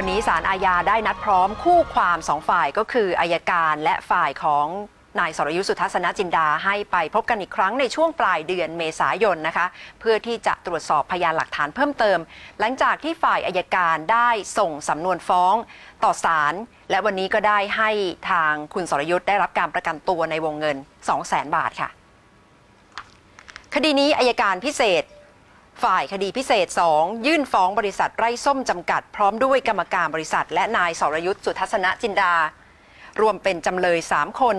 วันนี้ศาลอาญาได้นัดพร้อมคู่ความสองฝ่ายก็คืออายการและฝ่ายของนายสรยุทธสุทัศนจินดาให้ไปพบกันอีกครั้งในช่วงปลายเดือนเมษายนนะคะ เพื่อที่จะตรวจสอบพยานหลักฐานเพิ่มเติม หลังจากที่ฝ่ายอายการได้ส่งสำนวนฟ้องต่อศาลและวันนี้ก็ได้ให้ทางคุณสรยุทธ์ได้รับการประกันตัวในวงเงิน 200,000 บาทค่ะ คดีนี้อายการพิเศษ ฝ่ายคดีพิเศษ 2 ยื่นฟ้องบริษัทไร่ส้มจำกัด พร้อมด้วยกรรมการบริษัท และนายสรยุทธ์สุทัศนจินดา รวมเป็นจำเลย 3 คน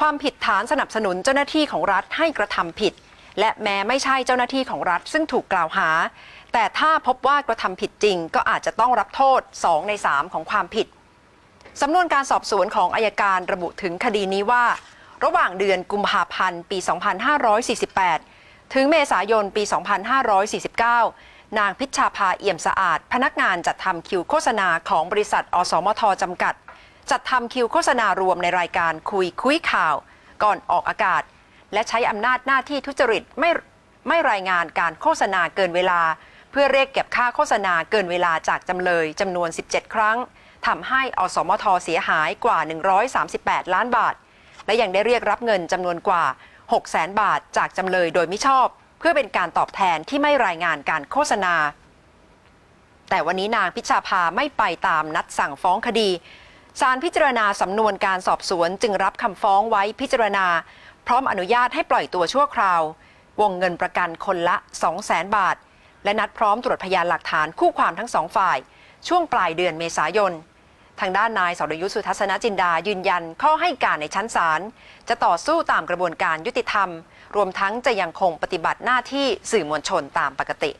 ความผิดฐานสนับสนุนเจ้าหน้าที่ของรัฐให้กระทำผิด และแม้ไม่ใช่เจ้าหน้าที่ของรัฐซึ่งถูกกล่าวหา แต่ถ้าพบว่ากระทำผิดจริง ก็อาจจะต้องรับโทษ 2 ใน 3 ของความผิดสำนวนการสอบสวนของอายการระบุถึงคดีนี้ว่า ระหว่างเดือนกุมภาพันธ์ปี 2548 ถึงเมษายนปี 2549 นางพิชชาภาเอี่ยมสะอาด พนักงานจัดทำคิวโฆษณาของบริษัท อสมทจำกัด จัดทำคิวโฆษณารวมในรายการคุยคุยข่าว ก่อนออกอากาศ และใช้อำนาจหน้าที่ทุจริตไม่ไม่รายงานการโฆษณาเกินเวลา เพื่อเรียกเก็บค่าโฆษณาเกินเวลาจากจำเลยจำนวน 17 ครั้งทำให้อสมทเสียหายกว่า 138 ล้านบาท และยังได้เรียกรับเงินจำนวนกว่า 6 0 0 0 0 0บาทจากจำเลยโดยมิชอบ เพื่อเป็นการตอบแทนที่ไม่รายงานการโฆษณา แต่วันนี้นางพิชาภาไม่ไปตามนัดสั่งฟ้องคดีศาลพิจารณาสำนวนการสอบสวนจึงรับคำฟ้องไว้พิจารณา พร้อมอนุญาตให้ปล่อยตัวชั่วคราว วงเงินประกันคนละ 200,000บาท และนัดพร้อมตรวจพยานหลักฐานคู่ความทั้งสองฝ่าย ช่วงปลายเดือนเมษายน ทางด้านนายสรยุทธสุทัศนจินดายืนยันข้อให้การในชั้นศาลจะต่อสู้ตามกระบวนการยุติธรรม รวมทั้งจะยังคงปฏิบัติหน้าที่สื่อมวลชนตามปกติ